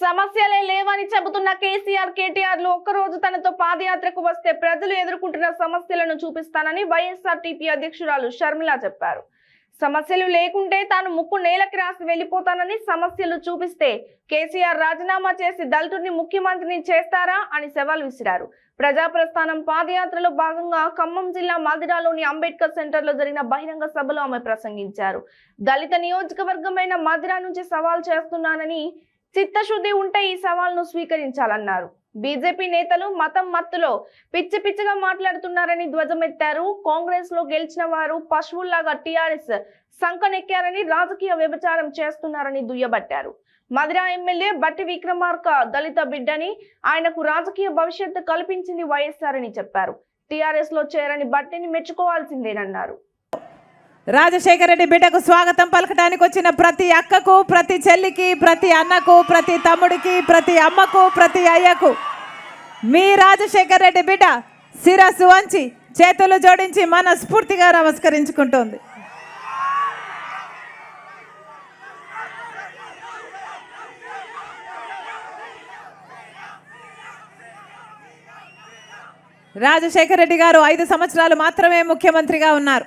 సమస్యలే లేవని చెబుతున్న కేసీఆర్ కేటీఆర్లు ఒక్కరోజు తనతో పాదయాత్రకు వస్తే ప్రజలు ఎదుర్కొంటున్న సమస్యలను చూపిస్తానని వైఎస్ఆర్ టీపీ అధ్యక్షురాలు షర్మిల చెప్పారు. సమస్యలు లేకుంటే తాను ముక్కు నేలకి రాసి వెళ్ళిపోతానని సమస్యలు చూపిస్తే కేసీఆర్ రాజీనామా చేసి దళితుడిని ముఖ్యమంత్రిని చేస్తారా అని సవాల్ విసిరారు. ప్రజాప్రస్థానం పాదయాత్రలో భాగంగా ఖమ్మం జిల్లా మాదిరాలోని అంబేద్కర్ సెంటర్లో జరిగిన బహిరంగ సభలో ఆమె ప్రసంగించారు. దళిత నియోజకవర్గమైన మాదిరా నుంచి సవాల్ చేస్తున్నానని చిత్తశుద్ధి ఉంటే ఈ సవాల్ను స్వీకరించాలన్నారు. బీజేపీ నేతలు మతం మత్తులో పిచ్చి పిచ్చిగా మాట్లాడుతున్నారని ధ్వజమెత్తారు. కాంగ్రెస్లో గెలిచిన వారు పశువుల్లాగా టీఆర్ఎస్ సంకనెక్కారని రాజకీయ వ్యభిచారం చేస్తున్నారని దుయ్యబట్టారు. మధుర ఎమ్మెల్యే బట్టి విక్రమార్క దళిత బిడ్డని ఆయనకు రాజకీయ భవిష్యత్తు కల్పించింది వైఎస్ఆర్ అని చెప్పారు. టీఆర్ఎస్లో చేరని బట్టిని మెచ్చుకోవాల్సిందేనన్నారు. రాజశేఖర రెడ్డి బిడ్డకు స్వాగతం. పలకడానికి వచ్చిన ప్రతి అక్కకు ప్రతి చెల్లికి ప్రతి అన్నకు ప్రతి తమ్ముడికి ప్రతి అమ్మకు ప్రతి అయ్యకు మీ రాజశేఖర రెడ్డి బిడ్డ శిరస్సు వంచి చేతులు జోడించి మనస్ఫూర్తిగా నమస్కరించుకుంటోంది. రాజశేఖర రెడ్డి గారు ఐదు సంవత్సరాలు మాత్రమే ముఖ్యమంత్రిగా ఉన్నారు.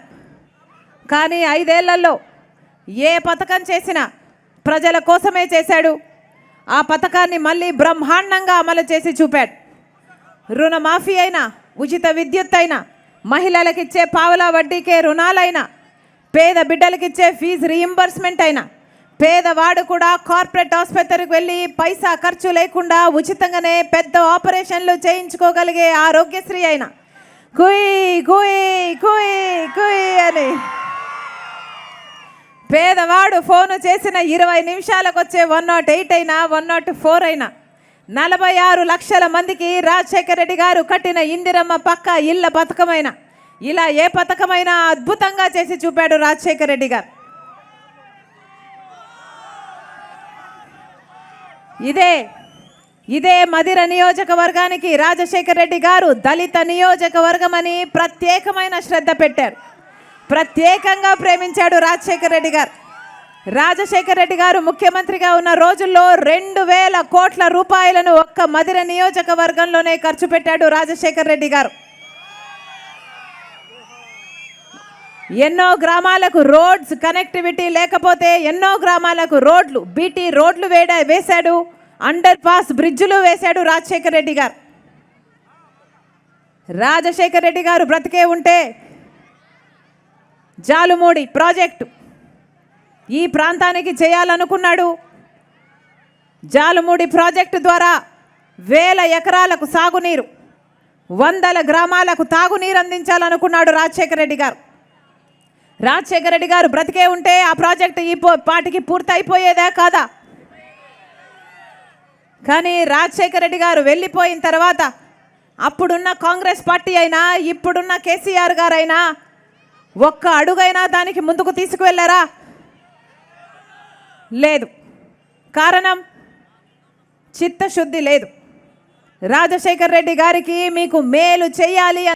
కానీ ఐదేళ్ళలో ఏ పథకం చేసినా ప్రజల కోసమే చేశాడు. ఆ పథకాన్ని మళ్ళీ బ్రహ్మాండంగా అమలు చేసి చూపాడు. రుణమాఫీ అయినా ఉచిత విద్యుత్ అయినా మహిళలకిచ్చే పావులా వడ్డీకే రుణాలైనా పేద బిడ్డలకిచ్చే ఫీజు రీయింబర్స్మెంట్ అయినా పేదవాడు కూడా కార్పొరేట్ ఆసుపత్రికి వెళ్ళి పైసా ఖర్చు లేకుండా ఉచితంగానే పెద్ద ఆపరేషన్లు చేయించుకోగలిగే ఆరోగ్యశ్రీ అయినా. కుయ్ కుయ్ కుయ్ కుయ్ అని పేదవాడు ఫోను చేసిన ఇరవై నిమిషాలకు వచ్చే వన్ నాట్ ఎయిట్ అయినా వన్ నాట్ ఫోర్ అయినా నలభై ఆరు లక్షల మందికి రాజశేఖర రెడ్డి గారు కట్టిన ఇందిరమ్మ పక్క ఇళ్ళ పథకమైన ఇలా ఏ పథకమైనా అద్భుతంగా చేసి చూపాడు రాజశేఖర రెడ్డి గారు. ఇదే ఇదే మదిర నియోజకవర్గానికి రాజశేఖర రెడ్డి గారు దళిత నియోజకవర్గం అని ప్రత్యేకమైన శ్రద్ధ పెట్టారు. ప్రత్యేకంగా ప్రేమించాడు రాజశేఖర రెడ్డి గారు. రాజశేఖర రెడ్డి గారు ముఖ్యమంత్రిగా ఉన్న రోజుల్లో రెండు వేల కోట్ల రూపాయలను ఒక్క మదిర నియోజకవర్గంలోనే ఖర్చు పెట్టాడు రాజశేఖర రెడ్డి గారు. ఎన్నో గ్రామాలకు రోడ్స్ కనెక్టివిటీ లేకపోతే ఎన్నో గ్రామాలకు రోడ్లు బీటీ రోడ్లు వేడా వేశాడు అండర్ పాస్ బ్రిడ్జులు వేశాడు రాజశేఖర రెడ్డి గారు. రాజశేఖర రెడ్డి గారు బ్రతికే ఉంటే జాలుమూడి ప్రాజెక్టు. ఈ ప్రాంతానికి చేయాలనుకున్నాడు. జాలుమూడి ప్రాజెక్టు ద్వారా వేల ఎకరాలకు సాగునీరు వందల గ్రామాలకు తాగునీరు అందించాలనుకున్నాడు రాజశేఖర రెడ్డి గారు. రాజశేఖర రెడ్డి గారు బ్రతికే ఉంటే ఆ ప్రాజెక్టు ఈ పాటికి పూర్తయిపోయేదా కాదా? కానీ రాజశేఖర రెడ్డి గారు వెళ్ళిపోయిన తర్వాత అప్పుడున్న కాంగ్రెస్ పార్టీ అయినా ఇప్పుడున్న కేసీఆర్ గారైనా ఒక్క అడుగైనా దానికి ముందుకు తీసుకువెళ్ళారా? లేదు. కారణం? చిత్తశుద్ధి లేదు. రాజశేఖర్ రెడ్డి గారికి మీకు మేలు చేయాలి